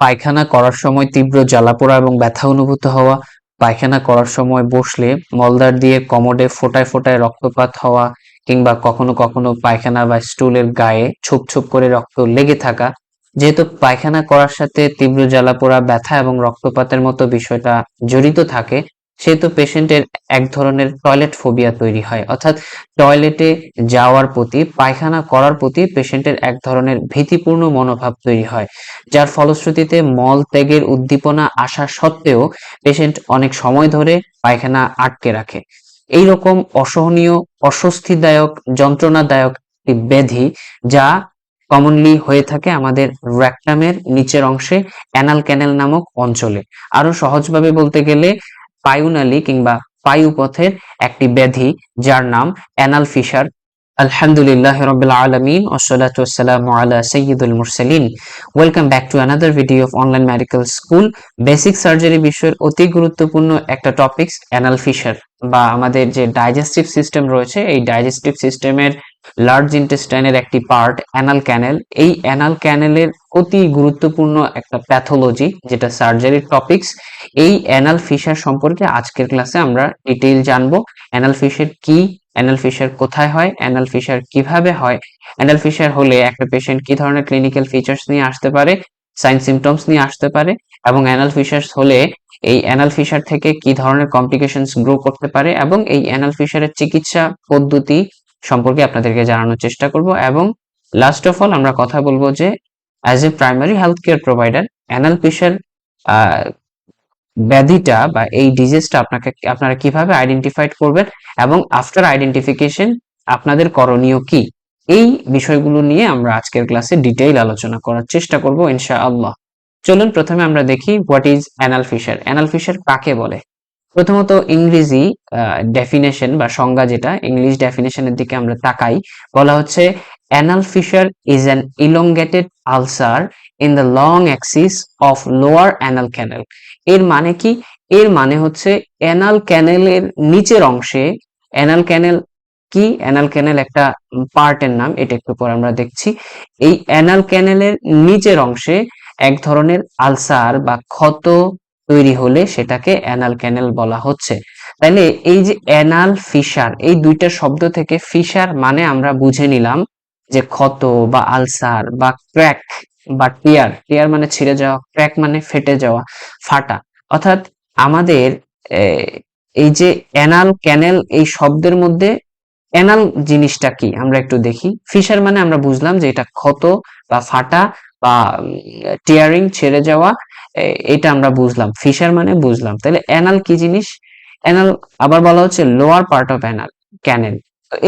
পায়খানা করার সময় তীব্র জ্বালাপোড়া এবং ব্যথা অনুভূত হওয়া, পায়খানা করার সময় বসলে মলদার দিয়ে কমোডে ফোটায় ফোটায় রক্তপাত হওয়া কিংবা কখনো কখনো পায়খানা বা স্টুলের গায়ে ছোপ ছোপ করে রক্ত লেগে থাকা। যেহেতু পায়খানা করার সাথে তীব্র জ্বালাপোড়া, ব্যথা এবং রক্তপাতের মতো বিষয়টা জড়িত থাকে সেহেতু পেশেন্টের এক ধরনের টয়লেট ফোবিয়া তৈরি হয়। অর্থাৎ টয়লেটে যাওয়ার প্রতি, পায়খানা করার প্রতি পেশেন্টের এক ধরনের ভীতিপূর্ণ মনোভাব তৈরি হয়। যার ফলশ্রুতিতে মল ত্যাগের উদ্দীপনা আসা সত্ত্বেও পেশেন্ট অনেক সময় ধরে পায়খানা আটকে রাখে। এই রকম অসহনীয়, অস্বস্তিদায়ক, যন্ত্রণাদায়ক একটি ব্যাধি যা কমনলি হয়ে থাকে আমাদের র্যাকটামের নিচের অংশে অ্যানাল ক্যানেল নামক অঞ্চলে। আরও সহজভাবে বলতে গেলে পায়ুনালী কিংবা পায়ুপথের একটি ব্যাধি যার নাম অ্যানাল ফিশার আলহামদুলিল্লাহ রবিল আলমিন ওসলাত ওসালাম আলা সৈয়দুল মুরসালিন। Welcome back to another video of online medical school basic surgery বিষয়ের অতি গুরুত্বপূর্ণ একটা টপিকস অ্যানাল ফিশার বা আমাদের যে ডাইজেস্টিভ সিস্টেম রয়েছে, এই ডাইজেস্টিভ সিস্টেমের লার্জ ইন্টেস্টাইনের একটি পার্ট অ্যানাল ক্যানেল এই অ্যানাল ক্যানেলের অতি গুরুত্বপূর্ণ একটা প্যাথোলজি যেটা সার্জারির টপিকস এই অ্যানাল ফিশার সম্পর্কে আজকের ক্লাসে আমরা ডিটেইল জানব। অ্যানাল ফিশার কি অ্যানাল ফিশার কোথায় হয়? অ্যানাল ফিশার কীভাবে হয়? অ্যানাল ফিশার হলে একটা পেশেন্ট কি ধরনের ক্লিনিক্যাল ফিচার্স নিয়ে আসতে পারে? সাইন সিমটমস নিয়ে আসতে পারে এবং অ্যানাল ফিশার্স হলে এই অ্যানাল ফিশার থেকে কি ধরনের কমপ্লিকেশনস গ্রো করতে পারে এবং এই অ্যানাল ফিশারের চিকিৎসা পদ্ধতি সম্পর্কে আপনাদেরকে জানানোর চেষ্টা করব এবং লাস্ট অফ অল আমরা কথা বলব যে as a primary health care provider anal fissure ব্যাধিটা বা এই ডিজিজটা আপনাকে, আপনারা কীভাবে আইডেন্টিফাইড করবেন এবং আফটার আইডেন্টিফিকেশন আপনাদের করণীয় কি? এই বিষয়গুলো নিয়ে আমরা আজকের ক্লাসে ডিটেইল আলোচনা করার চেষ্টা করব ইনশাআল্লাহ। চলুন প্রথমে আমরা দেখি what is anal fissure anal fissure কাকে বলে? প্রথমত ইংরেজি ডেফিনেশন বা সংজ্ঞা যেটা, ইংলিশ ডেফিনেশনের দিকে আমরা তাকাই। বলা হচ্ছে anal fissure is an elongated ulcer in the long axis of lower anal canal এর মানে কি? এর মানে হচ্ছে অ্যানাল ক্যানেলের নিচের অংশে অ্যানাল ক্যানেল কি? অ্যানাল ক্যানেল একটা পার্টের নাম, এটা একটু পরে আমরা দেখছি। এই অ্যানাল ক্যানেলের নিচের অংশে এক ধরনের আলসার বা ক্ষত তৈরি হলে সেটাকে অ্যানাল ক্যানেল বলা হচ্ছে। তাহলে এই যে অ্যানাল ফিশার এই দুইটা শব্দ থেকে ফিশার মানে আমরা বুঝে নিলাম যে ক্ষত বা আলসার বা ক্র্যাক বা টিয়ার টিয়ার মানে ছিঁড়ে যাওয়া, ক্র্যাক মানে ফেটে যাওয়া, ফাটা। অর্থাৎ আমাদের এই যে অ্যানাল ক্যানেল, এই শব্দের মধ্যে অ্যানাল জিনিসটা কি? আমরা একটু দেখি। ফিশার মানে আমরা বুঝলাম যে এটা ক্ষত বা ফাটা বা টিয়ারিং ছেড়ে যাওয়া এটা আমরা বুঝলাম। ফিশার মানে বুঝলাম। তাহলে অ্যানাল কি জিনিস? অ্যানাল আবার বলা হচ্ছে lower part of anal canal.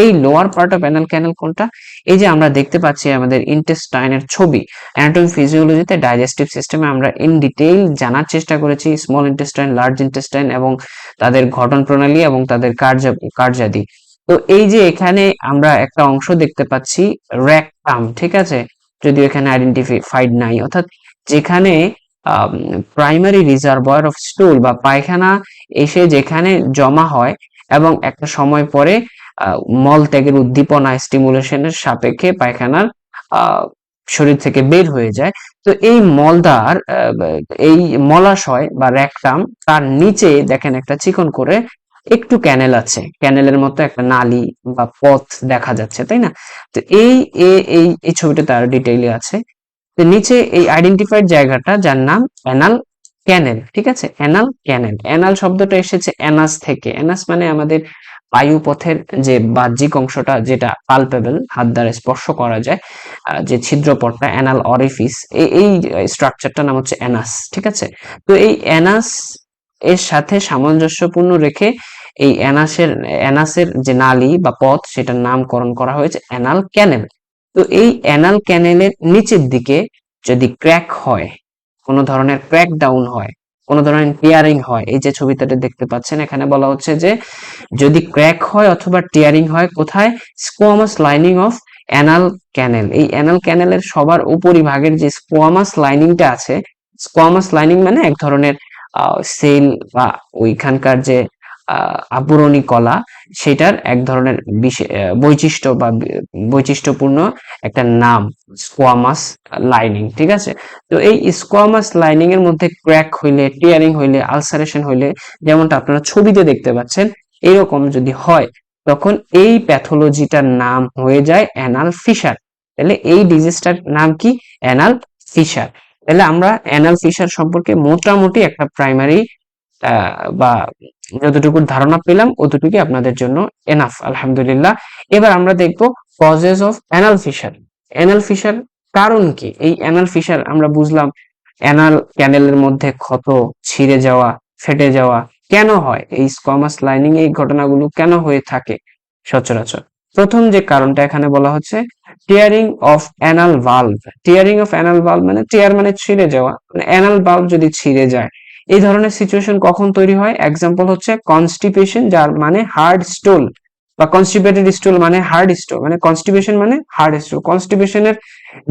এই lower part of anal canal কোনটা এই যে আমরা দেখতে পাচ্ছি আমাদের ইন্টেস্টাইনের ছবি অ্যানাটমি ফিজিওলজিতে ডাইজেস্টিভ সিস্টেমে আমরা ইন ডিটেইল জানার চেষ্টা করেছি স্মল ইন্টেস্টাইন লার্জ ইন্টেস্টাইন এবং তাদের গঠন প্রণালী এবং তাদের কার্য, কার্যাদি। তো এই যে এখানে আমরা একটা অংশ দেখতে পাচ্ছি র্যাকটাম ঠিক আছে? যদিও এখানে আইডেন্টিফাইড নাই, অর্থাৎ যেখানে প্রাইমারি রিজার্ভয়ার অফ স্টুল বা পায়খানা এসে যেখানে জমা হয় এবং একটা সময় পরে মল ত্যাগের উদ্দীপনা স্টিমুলেশনের সাপেক্ষে পায়খানার শরীর থেকে বের হয়ে যায়। তো এই মলদার এই মলাশয় বা র্যাকটাম তার নিচে দেখেন একটা চিকন করে একটু ক্যানেল আছে। ক্যানেলের মতো একটা নালি বা পথ দেখা যাচ্ছে, তাই না? তো এই এই এই ছবিটা তার ডিটেইলে আছে। তো নিচে এই আইডেন্টিফাইড জায়গাটা যার নাম অ্যানাল ক্যানেল ঠিক আছে? অ্যানাল ক্যানেল অ্যানাল শব্দটা এসেছে অ্যানাস থেকে। অ্যানাস মানে আমাদের বায়ুপথের যে বাহ্যিক অংশটা যেটা পালপেবল হাত দ্বারা স্পর্শ করা যায় যে ছিদ্রপটটা অ্যানাল অরিফিস এই স্ট্রাকচারটার নাম হচ্ছে অ্যানাস ঠিক আছে? তো এই অ্যানাস এর সাথে সামঞ্জস্যপূর্ণ রেখে এই অ্যানাসের অ্যানাসের যে নালী বা পথ, সেটার নামকরণ করা হয়েছে অ্যানাল ক্যানেল তো এই অ্যানাল ক্যানেলের নিচের দিকে যদি ক্র্যাক হয়, কোনো ধরনের ক্র্যাক ডাউন হয় কোন ধরনের টিয়ারিং হয়, এই যে ছবিটাতে দেখতে পাচ্ছেন, এখানে বলা হচ্ছে যে যদি ক্র্যাক হয় অথবা টিয়ারিং হয়, কোথায়? Squamous lining of anal canal এই অ্যানাল ক্যানেলের সবার উপরিভাগের যে স্কোয়ামাস লাইনিংটা আছে স্কোয়ামাস লাইনিং মানে এক ধরনের সেল বা ওইখানকার যে আবরণী কলা, সেটার এক ধরনের বৈশিষ্ট্য বা বৈশিষ্ট্যপূর্ণ একটা নাম স্কোয়ামাস লাইনিং ঠিক আছে? তো এই স্কোয়ামাস লাইনিং এর মধ্যে ক্র্যাক হইলে টিয়ারিং হইলে আলসারেশন হইলে, যেমনটা আপনারা ছবিতে দেখতে পাচ্ছেন, এরকম যদি হয়, তখন এই প্যাথোলজিটার নাম হয়ে যায় অ্যানাল ফিশার। তাহলে এই ডিজিজটার নাম কি? Anal fissure. তাহলে আমরা অ্যানাল ফিশার সম্পর্কে মোটামুটি একটা প্রাইমারি বা যতটুকু ধারণা পেলাম অতটুকু আপনাদের জন্য এনাফ আলহামদুলিল্লাহ। এবার আমরা দেখব causes of anal fissure anal fissure কারণ কি? এই অ্যানাল ফিশার আমরা বুঝলাম অ্যানাল ক্যানেলের মধ্যে ক্ষত, ছিঁড়ে যাওয়া, ফেটে যাওয়া কেন হয়? এই স্কমাস লাইনিং এই ঘটনাগুলো কেন হয়ে থাকে? সচরাচর। প্রথম যে কারণটা এখানে বলা হচ্ছে tearing of anal valve tearing of anal valve মানে টিয়ার মানে ছিঁড়ে যাওয়া। মানে অ্যানাল ভালভ যদি ছিঁড়ে যায় এই ধরনের সিচুয়েশন কখন তৈরি হয়? এক্সাম্পল হচ্ছে কনস্টিপেশন যার মানে হার্ড স্টোল বা কনস্টিপেটেড স্টোল মানে হার্ড স্টোল মানে কনস্টিপেশন মানে হার্ড স্টোল কনস্টিপেশনের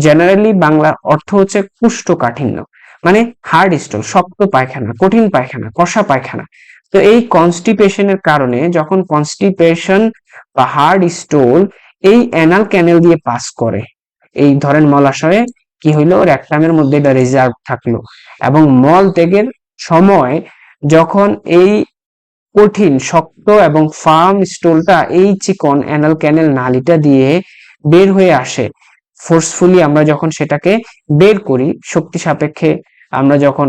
জেনারেলি বাংলা অর্থ হচ্ছে কুষ্ঠকাঠিন্য মানে হার্ড স্টোল শক্ত পায়খানা, কঠিন পায়খানা, কষা পায়খানা। তো এই কনস্টিপেশনের কারণে যখন কনস্টিপেশন বা হার্ড স্টোল এই অ্যানাল ক্যানেল দিয়ে পাস করে, এই ধরেন মলাশয়ে কি হইল? রেকটামের মধ্যে এটা রিজার্ভ থাকল এবং মল ত্যাগের সময় যখন এই কঠিন, শক্ত এবং ফার্ম স্টোলটা এই চিকন অ্যানাল ক্যানেল নালীটা দিয়ে বের হয়ে আসে ফোর্সফুলি আমরা যখন সেটাকে বের করি, শক্তি সাপেক্ষে আমরা যখন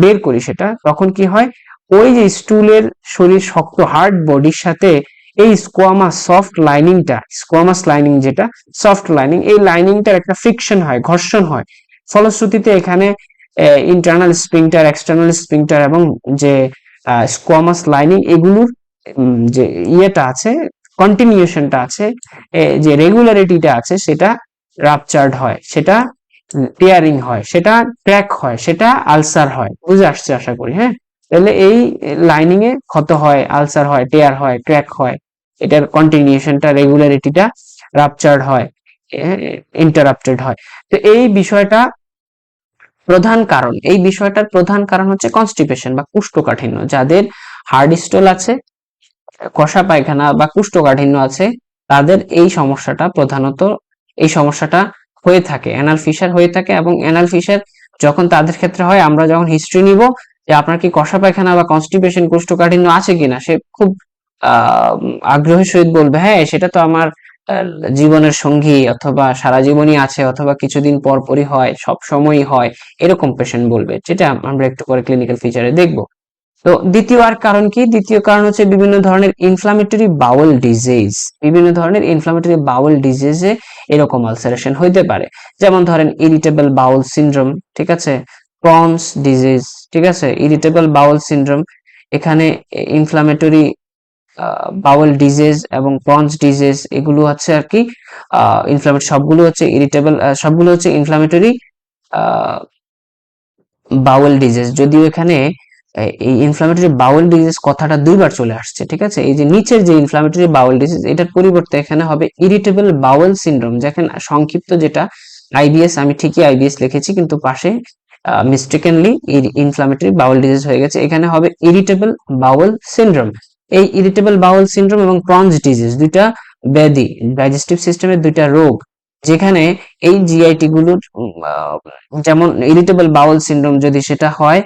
বের করি সেটা, তখন কি হয়? ওই যে স্টুলের শরীর শক্ত হার্ড বডির সাথে এই স্কোয়ামাস সফট লাইনিংটা স্কোয়ামাস লাইনিং যেটা সফট লাইনিং এই লাইনিংটার একটা ফ্রিকশন হয়, ঘর্ষণ হয়। ফলশ্রুতিতে এখানে ইন্টারনাল স্প্রিংটার এক্সটার্নাল স্প্রিংটার এবং যে স্কোয়ামাস লাইনিং এগুলোর যে ইয়েটা আছে কন্টিনিউশনটা আছে যে রেগুলারিটিটা আছে, সেটা রাপচার্ড হয়, সেটা টিয়ারিং হয়, সেটা ক্র্যাক হয়, সেটা আলসার হয়, বুঝে আসছে আশা করি হ্যাঁ? তাহলে এই লাইনিং এ ক্ষত হয় আলসার হয় টেয়ার হয় ক্র্যাক হয়, এটার কন্টিনিউশনটা রেগুলারিটিটা রাপচার্ড হয় ইন্টারাপ্টেড হয়। তো এই বিষয়টা প্রধান কারণ। এই বিষয়টার প্রধান কারণ হচ্ছে কনস্টিপেশন বা কুষ্ঠকাঠিন্য। যাদের হার্ড স্টোল আছে, কষা পায়খানা বা কুষ্ঠকাঠিন্য আছে, তাদের এই সমস্যাটা প্রধানত, এই সমস্যাটা হয়ে থাকে অ্যানাল ফিশার হয়ে থাকে এবং অ্যানাল ফিশার যখন তাদের ক্ষেত্রে হয়, আমরা যখন হিস্ট্রি নিব যে আপনার কি কষা পায়খানা বা কনস্টিপেশন কুষ্ঠকাঠিন্য আছে কিনা, সে খুব, আহ, আগ্রহের সহিত বলবে হ্যাঁ সেটা তো আমার জীবনের সঙ্গী অথবা সারা জীবনই আছে অথবা কিছুদিন পর পরই হয়, সব সময়ই হয়, এরকম পেশেন্ট বলবে, যেটা আমরা একটু পরে ক্লিনিক্যাল ফিচারে দেখব। তো দ্বিতীয় আর কারণ কি? দ্বিতীয় কারণ হচ্ছে বিভিন্ন ধরনের ইনফ্লামেটরি বাউল ডিজিজ বিভিন্ন ধরনের ইনফ্লামেটরি বাউল ডিজিজে এরকম আলসারেশন হইতে পারে। যেমন ধরেন ইরিটেবল বাউল সিনড্রোম ঠিক আছে? ক্রনস ডিজিজ ঠিক আছে? ইরিটেবল বাউল সিনড্রোম এখানে ইনফ্লামেটরি বাউল ডিজিজ এবং ক্রনস ডিজিজ এগুলো হচ্ছে আর কি ইনফ্লামেট সবগুলো হচ্ছে ইরিটেবল সবগুলো হচ্ছে ইনফ্লামেটরি বাউল ডিজিজ যদিও এখানে এই ইনফ্লামেটরি বাউল ডিজিজ কথাটা দুইবার চলে আসছে, ঠিক আছে? এই যে নিচের যে ইনফ্লামেটরি বাউল ডিজিজ এটার পরিবর্তে এখানে হবে ইরিটেবল বাউল সিনড্রোম যেখানে সংক্ষিপ্ত যেটা আইবিএস আমি ঠিকই আইবিএস লিখেছি, কিন্তু পাশে মিস্টেকেনলি ইনফ্লামেটরি বাউল ডিজিজ হয়ে গেছে। এখানে হবে ইরিটেবল বাউল সিনড্রোম এই ইরিটেবল বাউল সিনড্রোম এবং ক্রনস ডিজিজ দুইটা ব্যাধি ডাইজেস্টিভ সিস্টেমের দুইটা রোগ, যেখানে এই জিআইটি গুলোর যেমন ইরিটেবল বাউল সিনড্রোম যদি সেটা হয়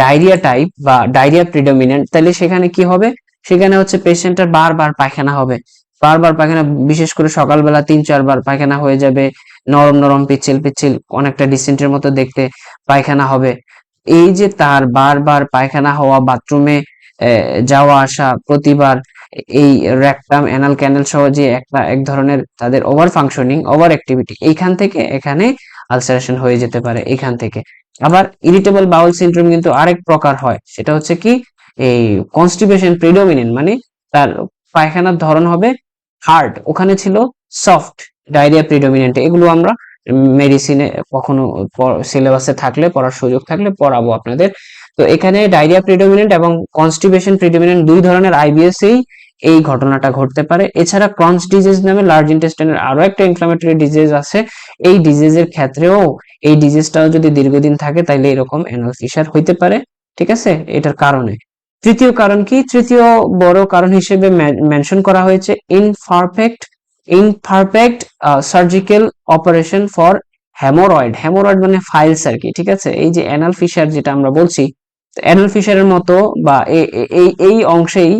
ডায়রিয়া টাইপ বা ডায়রিয়া প্রিডমিনেন্ট তাহলে সেখানে কি হবে? সেখানে হচ্ছে পেশেন্টের বারবার পায়খানা হবে। বারবার পায়খানা, বিশেষ করে সকালবেলা তিন, চারবার পায়খানা হয়ে যাবে, নরম নরম, পিচ্ছিল পিচ্ছিল, অনেকটা ডিসেন্টের মতো দেখতে পায়খানা হবে। এই যে তার বারবার পায়খানা হওয়া বাথরুমে যাওয়া, আসা, প্রতিবার এই রেকটাম অ্যানাল ক্যানেল সহ যে একটা, এক ধরনের তাদের ওভার ফাংশনিং ওভার অ্যাক্টিভিটি এইখান থেকে এখানে আলসারেশন হয়ে যেতে পারে এখান থেকে। আবার ইরিটেবল বাউল সিনড্রোম কিন্তু আরেক প্রকার হয়, সেটা হচ্ছে কি, এই কনস্টিপেশন প্রিডোমিনেন্ট মানে তার পায়খানার ধরন হবে হার্ড ওখানে ছিল সফট ডায়রিয়া প্রিডোমিনেন্ট এগুলো আমরা মেডিসিনে কখনো সিলেবাসে থাকলে, পড়ার সুযোগ থাকলে পড়াবো আপনাদের। তো এখানে ডায়রিয়া প্রিডোমিনেন্ট এবং কনস্টিপেশন প্রিডোমিনেন্ট দুই ধরনের আইবিএস এই এই ঘটনাটা ঘটতে পারে। এছাড়া ক্রনস ডিজিজ নামে লার্জ ইন্টেস্টাইনের আরও একটা ইনফ্লামেটরি ডিজিজ আছে। এই ডিজিজের ক্ষেত্রেও এই ডিজিজটাও যদি দীর্ঘদিন থাকে তাহলে এরকম অ্যানাল ফিশার হইতে পারে, ঠিক আছে? এটার কারণে। তৃতীয় কারণ কি? তৃতীয় বড় কারণ হিসেবে মেনশন করা হয়েছে imperfect imperfect surgical operation for haemorrhoid haemorrhoid মানে ফাইলস আর কি, ঠিক আছে? এই যে অ্যানাল ফিশার যেটা আমরা বলছি অ্যানাল ফিশারের মতো বা এই এই অংশেই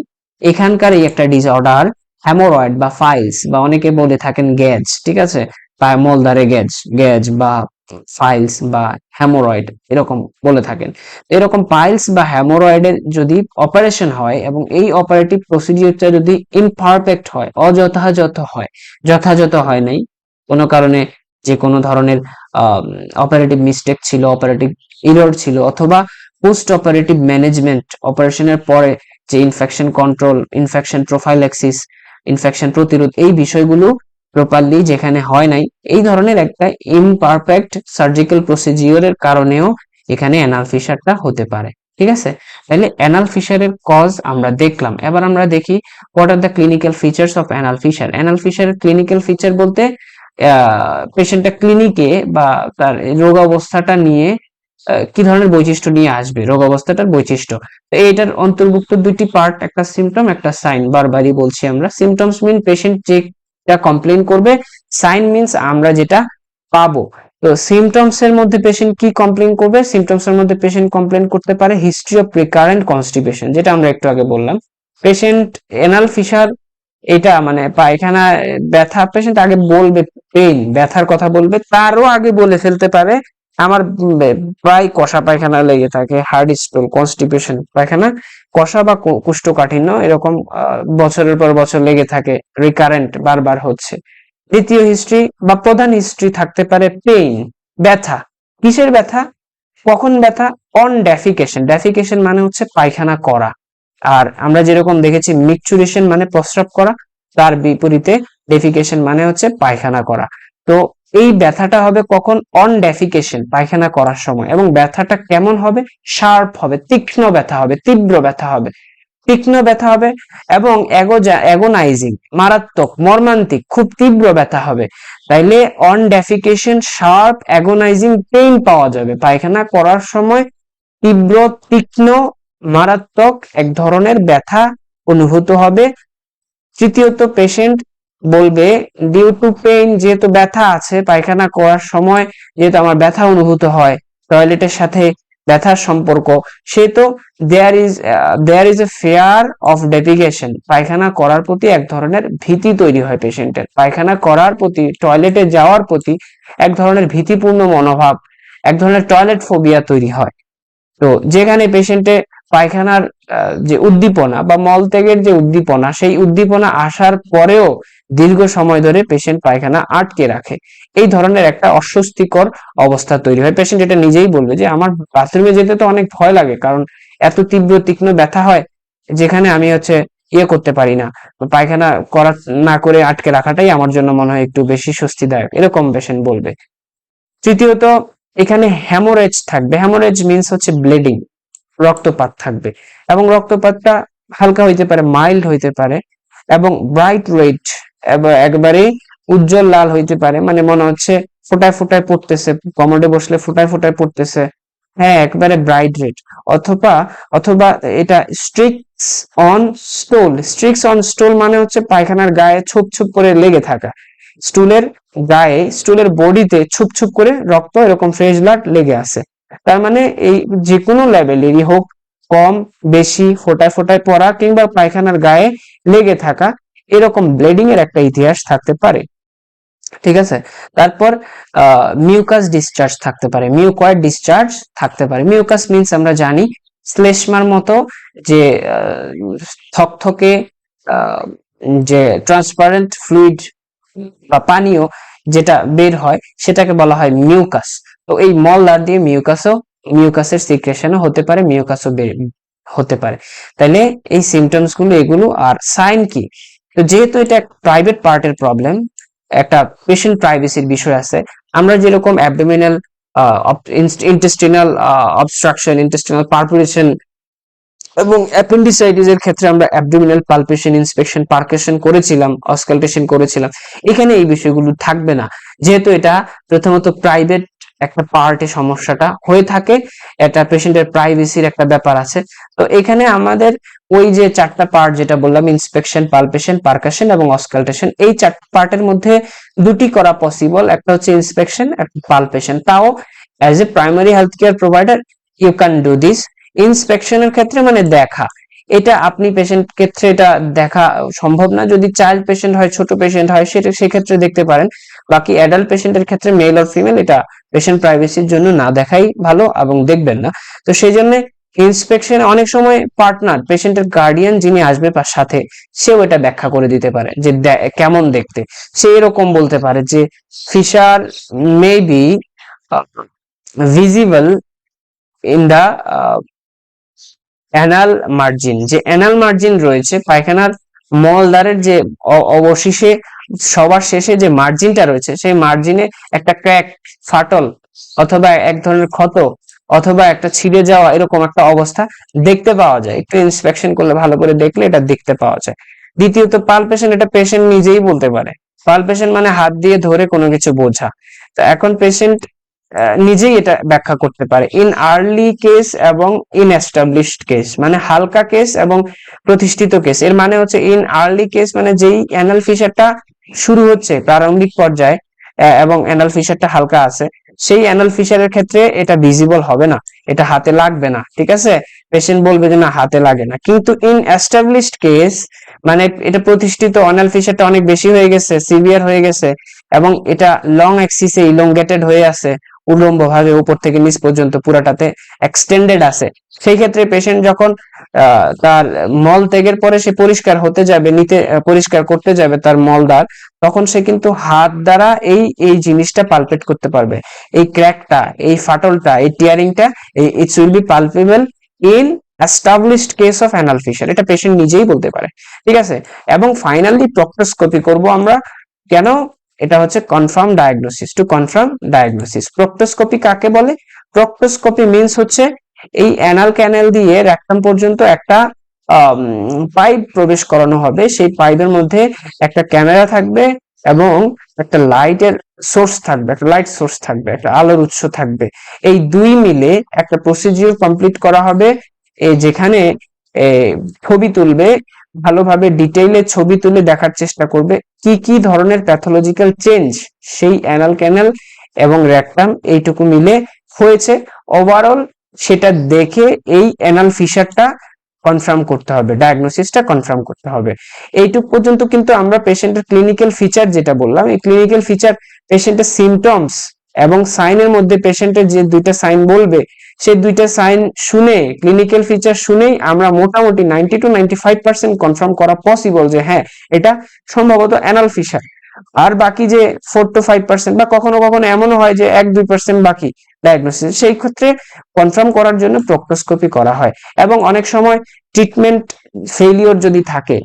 এখানকার এই একটা ডিসঅর্ডার হ্যামোরয়েড বা ফাইলস বা অনেকে বলে থাকেন গ্যাজ ঠিক আছে? বা মলদারে গ্যাজ গ্যাজ বা ফাইলস বা হ্যামোরয়েড এরকম বলে থাকেন। এরকম পাইলস বা হ্যামোরয়েডের যদি অপারেশন হয় এবং এই অপারেটিভ প্রসিডিওরটা যদি ইমপারফেক্ট হয়, অযথাযথ হয়, যথাযথ হয় নাই, কোনো কারণে যে কোনো ধরনের অপারেটিভ মিস্টেক ছিল অপারেটিভ ইরর ছিল, অথবা পোস্ট অপারেটিভ ম্যানেজমেন্ট অপারেশনের পরে যে infection control infection prophylaxis infection প্রতিরোধ, এই বিষয়গুলো প্রপারলি যেখানে হয় নাই, এই ধরনের একটা ইমপারফেক্ট সার্জিক্যাল প্রসিজিওরের কারণেও এখানে অ্যানাল ফিশারটা হতে পারে। ঠিক আছে? তাহলে অ্যানাল ফিশারের কজ আমরা দেখলাম। এবার আমরা দেখি what are the clinical features of anal fissure anal ফিশারের clinical feature বলতে পেশেন্টটা ক্লিনিকে বা তার রোগ অবস্থাটা নিয়ে কি ধরনের বৈশিষ্ট্য নিয়ে আসবে? রোগ অবস্থাটার বৈশিষ্ট্য। এটার অন্তর্ভুক্ত দুইটি পার্ট একটা সিমটম একটা সাইন বারবারই বলছি আমরা। সিমটমস মিন পেশেন্ট যেটা কমপ্লেন করবে সাইন মিনস আমরা যেটা পাবো। তো সিমটমস এর মধ্যে পেশেন্ট কি কমপ্লেন করবে? সিমটমস এর মধ্যে পেশেন্ট কমপ্লেন করতে পারে হিস্ট্রি অফ রিকারেন্ট কনস্টিপেশন যেটা আমরা একটু আগে বললাম। পেশেন্ট এনাল ফিশার এটা মানে পায়খানা, ব্যথা পেশেন্ট আগে বলবে পেইন ব্যথার কথা বলবে, তারও আগে বলে ফেলতে পারে আমার প্রায় কষা পায়খানা লেগে থাকে হার্ড স্টোল, কনস্টিপেশন পায়খানা। কষা বা কুষ্ঠকাঠিন্য এরকম বছরের পর বছর লেগে থাকে রিকারেন্ট বারবার হচ্ছে। দ্বিতীয় হিস্ট্রি বা প্রধান হিস্ট্রি থাকতে পারে পেইন ব্যথা। কিসের ব্যথা? কখন ব্যথা? অন ড্যাফিকেশন ড্যাফিকেশন মানে হচ্ছে পায়খানা করা। আর আমরা যেরকম দেখেছি মিকচুরেশন মানে প্রস্রাব করা, তার বিপরীতে ডেফিকেশন মানে হচ্ছে পায়খানা করা। তো এই ব্যথাটা হবে কখন অন ডেফিকেশন পায়খানা করার সময়। এবং ব্যথাটা কেমন হবে? শার্প হবে, তীক্ষ্ণ ব্যথা হবে, তীব্র ব্যথা হবে। তীক্ষ্ণ ব্যথা হবে এবং অ্যাগোনাইজিং মারাত্মক, মর্মান্তিক, খুব তীব্র ব্যথা হবে। তাইলে on defecation sharp agonising pain পাওয়া যাবে। পায়খানা করার সময় তীব্র, তীক্ষ্ণ, মারাত্মক এক ধরনের ব্যথা অনুভূত হবে। তৃতীয়ত পেশেন্ট বলবে ডিউ টু পেইন যেহেতু ব্যথা আছে, পায়খানা করার সময় যেহেতু আমার ব্যথা অনুভূত হয়, টয়লেটের সাথে ব্যথার সম্পর্ক সে তো there is there is a fear of defecation পায়খানা করার প্রতি এক ধরনের ভীতি তৈরি হয় পেশেন্টের পায়খানা করার প্রতি, টয়লেটে যাওয়ার প্রতি এক ধরনের ভীতিপূর্ণ মনোভাব, এক ধরনের টয়লেট ফোবিয়া তৈরি হয়। তো যেখানে পেশেন্টে পায়খানার যে উদ্দীপনা বা মলত্যাগের যে উদ্দীপনা, সেই উদ্দীপনা আসার পরেও দীর্ঘ সময় ধরে পেশেন্ট পায়খানা আটকে রাখে। এই ধরনের একটা অস্বস্তিকর অবস্থা তৈরি হয়। পেশেন্ট এটা নিজেই বলবে যে, আমার বাথরুমে যেতে তো অনেক ভয় লাগে, কারণ এত তীব্র, তীক্ষ্ণ ব্যথা হয়, যেখানে আমি হচ্ছে ইয়ে করতে পারি না। পায়খানা করা, না করে আটকে রাখাটাই আমার জন্য মনে হয় একটু বেশি স্বস্তিদায়ক। এরকম পেশেন্ট বলবে। তৃতীয়ত, এখানে হ্যামোরেজ থাকবে। হ্যামোরেজ মিনস হচ্ছে ব্লিডিং রক্তপাত থাকবে। এবং রক্তপাতটা হালকা হইতে পারে মাইল্ড হইতে পারে, এবং ব্রাইট রেড একবারে উজ্জ্বল লাল হইতে পারে। মানে মনে হচ্ছে ফোটায় ফোটায় পড়তেছে, কমোডে বসলে ফোটায় ফোটায় পড়তেছে। হ্যাঁ একবারে ব্রাইট রেড অথবা অথবা এটা streaks on stool streaks on stool মানে হচ্ছে পায়খানার গায়ে ছোপ ছোপ করে লেগে থাকা। স্টুলের গায়ে স্টুলের বডিতে ছুপ ছুপ করে রক্ত এরকম ফ্রেশ ব্লাড লেগে আছে। তার মানে এই যে কোনো লেভেলেরই হোক, কম, বেশি, ফোটায় ফোটায় পড়া কিংবা পায়খানার গায়ে লেগে থাকা, এরকম ব্লিডিং এর একটা ইতিহাস থাকতে পারে। ঠিক আছে? তারপর মিউকাস ডিসচার্জ থাকতে পারে। মিউকয়েড ডিসচার্জ থাকতে পারে। মিউকাস মিন্স আমরা জানি, শ্লেষ্মার মতো যে থকথকে যে ট্রান্সপারেন্ট ফ্লুইড বা পানীয় যেটা বের হয়, সেটাকে বলা হয় মিউকাস তো এই মলদার দিয়ে মিউকাসও, মিউকাসের সিক্রেশনও হতে পারে, মিউকাসও হতে পারে। তাহলে এই সিমটমসগুলো এগুলো আর সাইন কি? তো যেহেতু এটা প্রাইভেট পার্টের প্রবলেম একটা পেশেন্ট প্রাইভেসির বিষয় আছে, আমরা যেরকম abdominal intestinal obstruction intestinal perforation এবং অ্যাপেন্ডিসাইটিস এর ক্ষেত্রে আমরা অ্যাবডোমিনাল পালপেশন ইন্সপেকশন পার্কেশন করেছিলাম অসকালটেশন করেছিলাম। এখানে এই বিষয়গুলো থাকবে না। যেহেতু এটা প্রথমত প্রাইভেট একটা পার্টে সমস্যাটা হয়ে থাকে এটা পেশেন্টের প্রাইভেসির একটা ব্যাপার আছে। তো এখানে আমাদের ওই যে চারটা পার্ট যেটা বললাম ইন্সপেকশন পালপেশন পারকাশন এবং অসকালটেশন এই চারটা পার্টের মধ্যে দুটি করা পসিবল একটা হচ্ছে ইন্সপেকশন একটা পালপেশন তাও as a primary health care provider you can do this ইন্সপেকশনের ক্ষেত্রে মানে দেখা। এটা আপনি পেশেন্ট ক্ষেত্রে এটা দেখা সম্ভব না। যদি চাইল্ড পেশেন্ট হয়, ছোট পেশেন্ট হয়, সেটা সেক্ষেত্রে দেখতে পারেন। বাকি অ্যাডাল্ট পেশেন্টের ক্ষেত্রে মেল আর ফিমেল এটা পেশেন্ট প্রাইভেসির জন্য না দেখাই ভালো এবং দেখবেন না। তো সেই জন্য ইন্সপেকশন অনেক সময় পার্টনার পেশেন্টের গার্ডিয়ান যিনি আসবে সাথে, সেও এটা ব্যাখ্যা করে দিতে পারে যে কেমন দেখতে। সে এরকম বলতে পারে যে fissure may be visible in the anal margin, যে অ্যানাল মার্জিন রয়েছে, পায়খানার মলদ্বারের যে অবশেষে, সবার শেষে যে মার্জিনটা রয়েছে, সেই মার্জিনে একটা ক্র্যাক, ফাটল, অথবা এক ধরনের ক্ষত, অথবা একটা ছিঁড়ে যাওয়া, এরকম একটা অবস্থা দেখতে পাওয়া যায়। একটু ইন্সপেকশন করলে ভালো করে দেখলে এটা দেখতে পাওয়া যায়। দ্বিতীয়ত পালপেশন এটা পেশেন্ট নিজেই বলতে পারে। পালপেশন মানে হাত দিয়ে ধরে কোনো কিছু বোঝা। তো এখন পেশেন্ট নিজেই এটা ব্যাখ্যা করতে পারে। ইন আর্লি কেস এবং ইন এস্টাবলিশড কেস মানে হালকা কেস এবং প্রতিষ্ঠিত কেস এর মানে হচ্ছে ইন আর্লি কেস মানে যেই অ্যানাল ফিশারটা শুরু হচ্ছে প্রারম্ভিক পর্যায়ে এবং অ্যানাল ফিশারটা হালকা আছে, সেই অ্যানাল ফিশারের ক্ষেত্রে এটা ভিজিবল হবে না, এটা হাতে লাগবে না, ঠিক আছে? পেশেন্ট বলবে যে না, হাতে লাগে না। কিন্তু ইন এস্টাবলিশড কেস মানে এটা প্রতিষ্ঠিত অ্যানাল ফিশারটা অনেক বেশি হয়ে গেছে সিভিয়ার হয়ে গেছে, এবং এটা লং অ্যাক্সিসে ইলংগেটেড হয়ে আছে। উলম্ব ভাবে উপর থেকে নিচ পর্যন্ত পুরাটাতে এক্সটেন্ডেড আছে। সেই ক্ষেত্রে পেশেন্ট যখন তার মল ত্যাগের পরে সে পরিষ্কার হতে যাবে, নিতে পরিষ্কার করতে যাবে তার মলদার তখন সে কিন্তু হাত দ্বারা এই এই জিনিসটা পালপেট করতে পারবে। এই ক্র্যাকটা এই ফাটলটা, এই টিয়ারিংটা it's will be palpable in established case of anal fissure এটা পেশেন্ট নিজেই বলতে পারে। ঠিক আছে? এবং ফাইনালি প্রক্টোস্কোপি করব আমরা। কেন? এটা হচ্ছে confirm diagnosis to confirm diagnosis proctoscopy কাকে বলে? প্রক্টোস্কোপি মিন্স হচ্ছে এই অ্যানাল ক্যানেল দিয়ে রেকটাম পর্যন্ত একটা পাইপ প্রবেশ করানো হবে। সেই পাইপের মধ্যে একটা ক্যামেরা থাকবে এবং একটা লাইটের সোর্স থাকবে, একটা লাইট সোর্স থাকবে, একটা আলোর উৎস থাকবে। এই দুই মিলে একটা প্রসিজিওর কমপ্লিট করা হবে। যেখানে ছবি তুলবে, ভালোভাবে ডিটেইলে ছবি তুলে দেখার চেষ্টা করবে। কি কি ধরনের প্যাথোলজিক্যাল চেঞ্জ সেই অ্যানাল ক্যানাল এবং র্যাকটাম এইটুকু মিলে হয়েছে? ওভারঅল সেটা দেখে এই অ্যানাল ফিশারটা কনফার্ম করতে হবে ডায়াগনোসিসটা কনফার্ম করতে হবে। এইটুক পর্যন্ত কিন্তু আমরা পেশেন্টের ক্লিনিক্যাল ফিচার যেটা বললাম, এই ক্লিনিক্যাল ফিচার পেশেন্টের সিমটমস এবং সাইনের মধ্যে পেশেন্টের যে দুইটা সাইন বলবে সেই দুইটা সাইন শুনে ক্লিনিক্যাল ফিচার শুনেই আমরা মোটামুটি ninety two ninety five percent confirm করা পসিবল যে হ্যাঁ এটা সম্ভবত অ্যানাল ফিশার আর বাকি যে ফোর টু ফাইভ পার্সেন্ট বা কখনো কখনো এমনও হয় যে এক, দুই পার্সেন্ট বাকি ডায়াগনোসিস সেই ক্ষেত্রে কনফার্ম করার জন্য প্রক্টোস্কোপি করা হয়। এবং অনেক সময় ট্রিটমেন্ট ফেলিওর যদি থাকে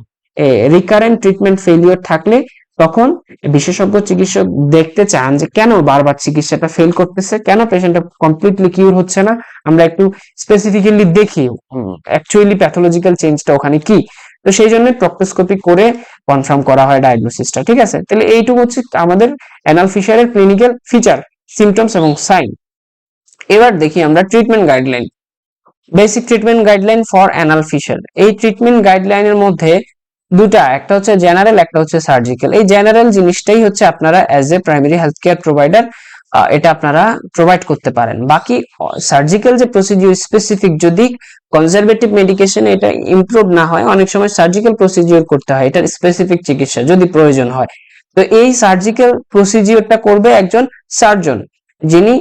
রিকারেন্ট ট্রিটমেন্ট ফেলিওর থাকলে তখন বিশেষজ্ঞ চিকিৎসক দেখতে চান যে কেন বারবার চিকিৎসাটা ফেল করতেছে? কেন পেশেন্টটা কমপ্লিটলি কিউর হচ্ছে না? আমরা একটু স্পেসিফিক্যালি দেখি অ্যাকচুয়ালি প্যাথোলজিক্যাল চেঞ্জটা ওখানে কি? তো সেই জন্য প্রক্টোস্কোপি করে কনফার্ম করা হয় ডায়াগনোসিসটা ঠিক আছে? তাহলে এইটুকু হচ্ছে আমাদের অ্যানাল ফিশারের ক্লিনিক্যাল ফিচার সিমটমস এবং সাইন এবার দেখি আমরা treatment guideline basic treatment guideline for anal fissure এই ট্রিটমেন্ট গাইডলাইনের মধ্যে দুটা, একটা হচ্ছে জেনারেল একটা হচ্ছে সার্জিক্যাল এই জেনারেল জিনিসটাই হচ্ছে আপনারা as a primary health care provider এটা আপনারা প্রোভাইড করতে পারেন। বাকি সার্জিক্যাল যে প্রসিডিউর স্পেসিফিক যদি কনজারভেটিভ মেডিকেশন এটা ইমপ্রুভ না হয়, অনেক সময় সার্জিক্যাল প্রসিডিউর করতে হয়, এটার স্পেসিফিক চিকিৎসা যদি প্রয়োজন হয়। তো এই সার্জিক্যাল প্রসিডিউরটা করবে একজন সার্জন যিনি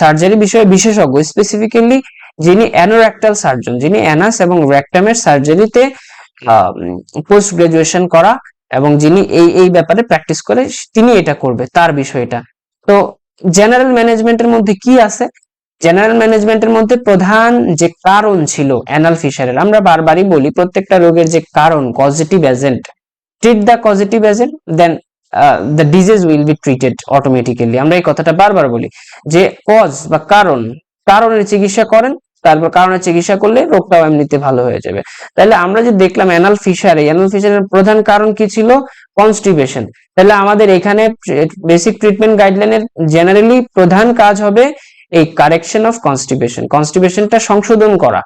সার্জারি বিষয়ে বিশেষজ্ঞ। স্পেসিফিক্যালি যিনি অ্যানোরেক্টাল সার্জন যিনি অ্যানাস এবং রেকটামের সার্জারিতে পোস্ট গ্রাজুয়েশন করা এবং যিনি এই এই ব্যাপারে প্র্যাকটিস করে তিনি এটা করবে তার বিষয়টা। তো জেনারেল ম্যানেজমেন্টের মধ্যে কি আছে? জেনারেল ম্যানেজমেন্টের মধ্যে প্রধান যে কারণ ছিল অ্যানাল ফিশারের আমরা বারবারই বলি প্রত্যেকটা রোগের যে কারণ positive agent treat the positive agent then the disease will be treated automatically আমরা এই কথাটা বারবার বলি যে কজ বা কারণ কারণের চিকিৎসা করেন তারপর কারণে চিকিৎসা করলে রোগটাও এমনিতে ভালো হয়ে যাবে। তাহলে আমরা যে দেখলাম অ্যানাল ফিশার অ্যানাল ফিশারের প্রধান কারণ কি ছিল? কনস্টিপেশন তাহলে আমাদের এখানে বেসিক ট্রিটমেন্ট গাইডলাইনের জেনারেলি প্রধান কাজ হবে এই কারেকশন অফ কনস্টিপেশন কনস্টিপেশনটা সংশোধন করা।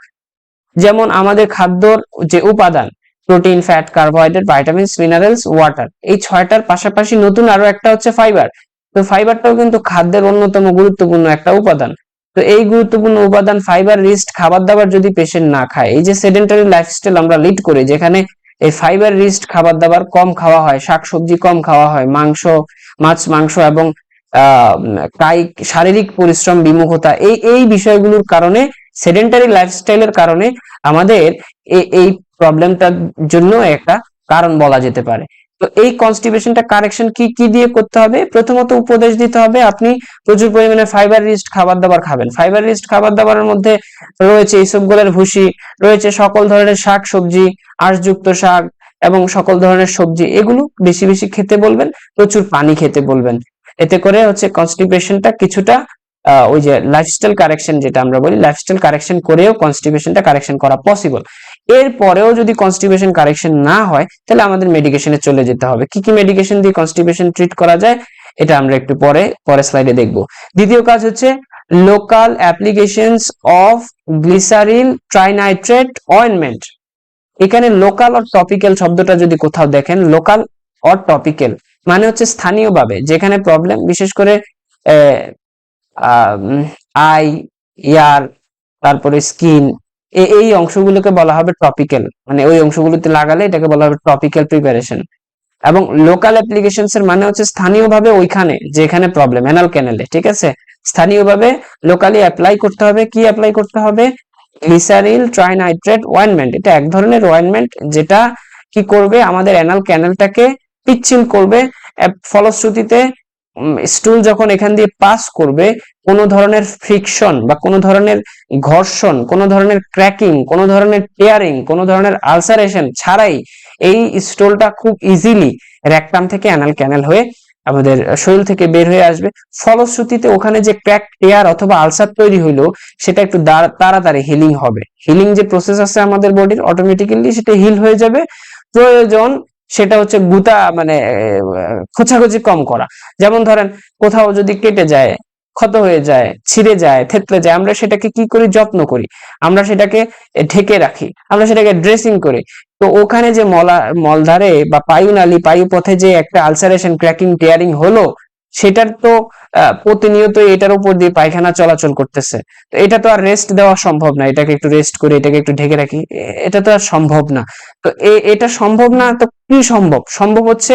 যেমন আমাদের খাদ্যর যে উপাদান protein fat carbohydrate vitamins minerals water এই ছয়টার পাশাপাশি নতুন আরও একটা হচ্ছে ফাইবার তো ফাইবারটাও কিন্তু খাদ্যের অন্যতম গুরুত্বপূর্ণ একটা উপাদান। তো এই গুরুত্বপূর্ণ উপাদান ফাইবার রিস্ট খাবার দাবার যদি পেশেন্ট না খায়, এই যে সেডেন্টারি লাইফস্টাইল আমরা লিড করি, যেখানে এই ফাইবার রিস্ট খাবার দাবার কম খাওয়া হয়, শাকসবজি কম খাওয়া হয়, মাংস, মাছ, মাংস এবং কায়িক শারীরিক পরিশ্রম, বিমুখতা, এই এই বিষয়গুলোর কারণে সেডেন্টারি লাইফস্টাইলের কারণে আমাদের এই প্রবলেমটার জন্য একটা কারণ বলা যেতে পারে। তো এই কনস্টিপেশনটা কারেকশন কি কি দিয়ে করতে হবে? প্রথমত উপদেশ দিতে হবে, আপনি প্রচুর পরিমাণে ফাইবার রিস্ট খাবার দাবার খাবেন। ফাইবার রিস্ট খাবার দাবারের মধ্যে রয়েছে ইসবগুলের ভুসি, রয়েছে সকল ধরনের শাক সবজি, আঁশযুক্ত শাক এবং সকল ধরনের সবজি। এগুলো বেশি বেশি খেতে বলবেন, প্রচুর পানি খেতে বলবেন। এতে করে হচ্ছে কনস্টিপেশনটা কিছুটা ওই যে লাইফস্টাইল কারেকশন যেটা আমরা বলি লাইফস্টাইল কারেকশন করেও কনস্টিপেশনটা কারেকশন করা পসিবল এর পরেও যদি কনস্টিপেশন কারেকশন না হয়, তাহলে আমাদের মেডিকেশনে চলে যেতে হবে। কি কি মেডিকেশন দিয়ে কনস্টিপেশন ট্রিট করা যায়? এটা আমরা একটু পরে পরে স্লাইডে দেখব। দ্বিতীয় কাজ হচ্ছে local applications of glycerin trinitrate ointment এখানে লোকাল অর টপিক্যাল শব্দটা যদি কোথাও দেখেন লোকাল অর টপিক্যাল মানে হচ্ছে স্থানীয়ভাবে, যেখানে প্রবলেম বিশেষ করে আই ইয়ার তারপরে স্কিন এই অংশগুলোকে বলা হবে টপিক্যাল মানে ওই অংশগুলোতে লাগালে এটাকে বলা হবে টপিক্যাল প্রিপারেশন এবং লোকাল অ্যাপ্লিকেশনস এর মানে হচ্ছে স্থানীয়ভাবে ওইখানে, যেখানে প্রবলেম অ্যানাল ক্যানেলে ঠিক আছে? স্থানীয়ভাবে লোকালি অ্যাপ্লাই করতে হবে, কি অ্যাপ্লাই করতে হবে? গ্লিসারিল ট্রাইনাইট্রেট ওয়াইনমেন্ট এটা এক ধরনের ওয়াইনমেন্ট যেটা কি করবে? আমাদের অ্যানাল ক্যানেলটাকে পিচ্ছিল করবে। ফলশ্রুতিতে স্টুল যখন এখান দিয়ে পাস করবে, কোনো ধরনের ফ্রিকশন বা কোনো ধরনের ঘর্ষণ, কোনো ধরনের ক্র্যাকিং কোনো ধরনের টেয়ারিং কোনো ধরনের আলসারেশন ছাড়াই এই স্টোলটা খুব ইজিলি র্যাকটাম থেকে অ্যানাল ক্যানেল হয়ে আমাদের শরীর থেকে বের হয়ে আসবে। ফলশ্রুতিতে ওখানে যে ক্র্যাক টেয়ার অথবা আলসার তৈরি হইল, সেটা একটু তাড়াতাড়ি হিলিং হবে। হিলিং যে প্রসেস আছে আমাদের বডির অটোমেটিক্যালি সেটা হিল হয়ে যাবে। প্রয়োজন সেটা হচ্ছে গুতা মানে খোঁচাখুচি কম করা। যেমন ধরেন, কোথাও যদি কেটে যায়, ক্ষত হয়ে যায়, ছিঁড়ে যায়, থেতলে যায়, আমরা সেটাকে কি করি? যত্ন করি। আমরা সেটাকে ঢেকে রাখি। আমরা সেটাকে ড্রেসিং করি। তো ওখানে যে মলা, মলধারে বা পায়ু নালী পায়ু পথে যে একটা আলসারেশন, ক্র্যাকিং, টিয়ারিং হলো সেটার তো প্রতিনিয়ত এটার উপর দিয়ে পায়খানা চলাচল করতেছে। তো এটা তো আর রেস্ট দেওয়া সম্ভব না। এটাকে একটু রেস্ট করে, এটাকে একটু ঢেকে রাখি এটা তো আর সম্ভব না। তো এটা সম্ভব না, তো কি সম্ভব? সম্ভব হচ্ছে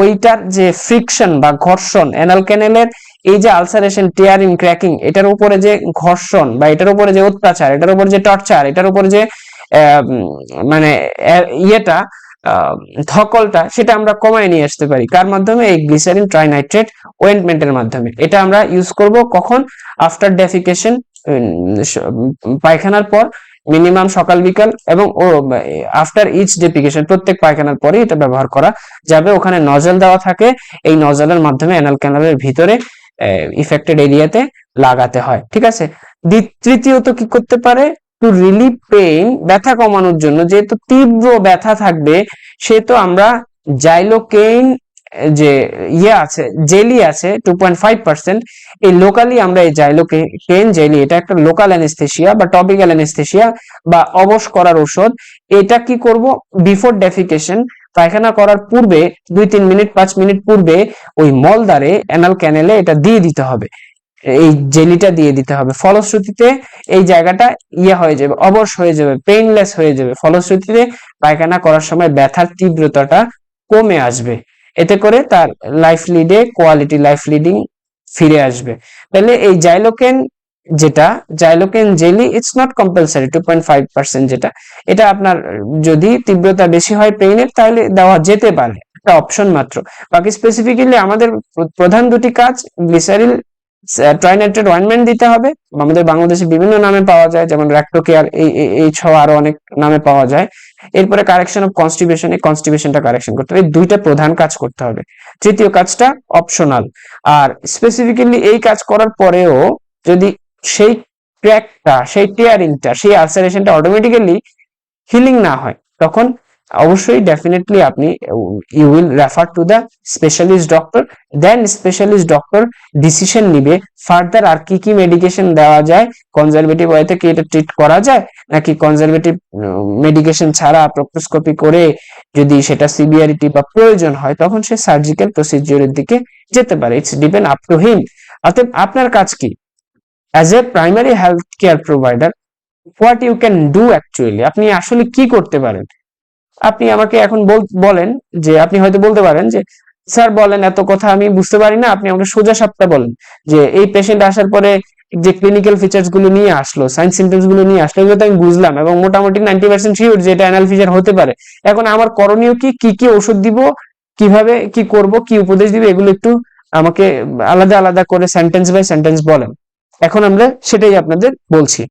ওইটার যে ফ্রিকশন বা ঘর্ষণ অ্যানাল ক্যানেলের এই যে আলসারেশন টিয়ারিং ক্র্যাকিং এটার উপরে যে ঘর্ষণ বা এটার উপরে যে অত্যাচার, এটার উপরে যে টর্চার এটার উপরে যে মানে ইয়েটা ধকলটা সেটা আমরা কমায় নিয়ে আসতে পারি। কার মাধ্যমে? এই গ্লিসারিন ট্রাইনাইট্রেট ওয়েন্টমেন্টের মাধ্যমে। এটা আমরা ইউজ করব কখন? আফটার ডেফিকেশন পায়খানার পর মিনিমাম সকাল, বিকাল এবং, ও আফটার ইচ ডেফিকেশন প্রত্যেক পায়খানার পরে এটা ব্যবহার করা যাবে। ওখানে নজল দেওয়া থাকে। এই নজলের মাধ্যমে অ্যানাল ক্যানালের ভিতরে ইফেক্টেড এরিয়াতে লাগাতে হয়। ঠিক আছে? তৃতীয়ত কি করতে পারে? টু রিলিভ পেইন ব্যথা কমানোর জন্য, যেহেতু তীব্র ব্যথা থাকবে সে তো আমরা জাইলোকেইন যে ইয়ে আছে জেলি আছে টু পয়েন্ট ফাইভ পার্সেন্ট এই লোকালি আমরা এই জাইলোকেইন জেলি এটা একটা লোকাল অ্যানেস্থেশিয়া বা টপিক্যাল অ্যানেস্থেশিয়া বা অবশ করার ঔষধ, এটা কি করব? বিফোর ডেফিকেশন পায়খানা করার পূর্বে দুই তিন মিনিট, পাঁচ মিনিট পূর্বে ওই মলদারে অ্যানাল ক্যানেলে এটা দিয়ে দিতে হবে। এই জেলিটা দিয়ে দিতে হবে। ফলশ্রুতিতে এই জায়গাটা ইয়ে হয়ে যাবে, অবশ হয়ে যাবে পেইনলেস হয়ে যাবে। ফলশ্রুতিতে পায়খানা করার সময় ব্যথার তীব্রতাটা কমে আসবে। এতে করে তার লাইফ লিডে কোয়ালিটি লাইফ লিডিং ফিরে আসবে। তাহলে এই জাইলোকেন যেটা, xylocaine jelly it's not compulsory two point five percent যেটা। এটা আপনার যদি তীব্রতা বেশি হয় পেইনের তাহলে দেওয়া যেতে পারে। একটা অপশন মাত্র। বাকি স্পেসিফিক্যালি আমাদের প্রধান দুটি কাজ গ্লিসারিল ট্রাইনাইট্রেট অয়েনমেন্ট দিতে হবে। আমাদের বাংলাদেশে বিভিন্ন নামে পাওয়া যায়, যেমন র্যাক্টোকেয়ার এই এই ছ আরও অনেক নামে পাওয়া যায়। এরপরে কারেকশন অফ কনস্টিবিউশন এই কনস্টিবিউশনটা কারেকশন করতে হবে। এই দুইটা প্রধান কাজ করতে হবে। তৃতীয় কাজটা অপশনাল আর স্পেসিফিক্যালি এই কাজ করার পরেও যদি সেই ক্র্যাকটা সেই টিয়ারিংটা সেই আলসারেশনটা অটোমেটিক্যালি হিলিং না হয়, তখন অবশ্যই ডেফিনেটলি আপনি you will refer to the specialist doctor then specialist doctor decision নিবে ফার্দার আর কি কি মেডিকেশন দেওয়া যায় কনজারভেটিভ ওয়েতে কি এটা ট্রিট করা যায়, নাকি কনজারভেটিভ মেডিকেশন ছাড়া প্রক্টোস্কোপি করে যদি সেটা সিভিয়ারিটি বা প্রয়োজন হয়, তখন সে সার্জিক্যাল প্রসিজিওরের দিকে যেতে পারে। It's depend up to him অতএব আপনার কাজ কি? As a primary health care provider what you can do actually আপনি আসলে কি করতে পারেন? আপনি আমাকে এখন বল- বলেন যে আপনি হয়তো বলতে পারেন যে, স্যার বলেন, এত কথা আমি বুঝতে পারি না। আপনি আমাকে সোজা সাপটা বলেন যে, এই পেশেন্ট আসার পরে যে ক্লিনিক্যাল ফিচার্সগুলো নিয়ে আসলো সাইন সিমটমসগুলো নিয়ে আসলো, এগুলো তো আমি বুঝলাম এবং মোটামুটি নাইনটি পার্সেন্ট শিওর যে এটা অ্যানাল ফিচার হতে পারে। এখন আমার করণীয় কি? কি কি ওষুধ দিব? কীভাবে, কি করব? কি উপদেশ দিব? এগুলো একটু আমাকে আলাদা আলাদা করে সেন্টেন্স বাই সেন্টেন্স বলেন। এখন আমরা সেটাই আপনাদের বলছি।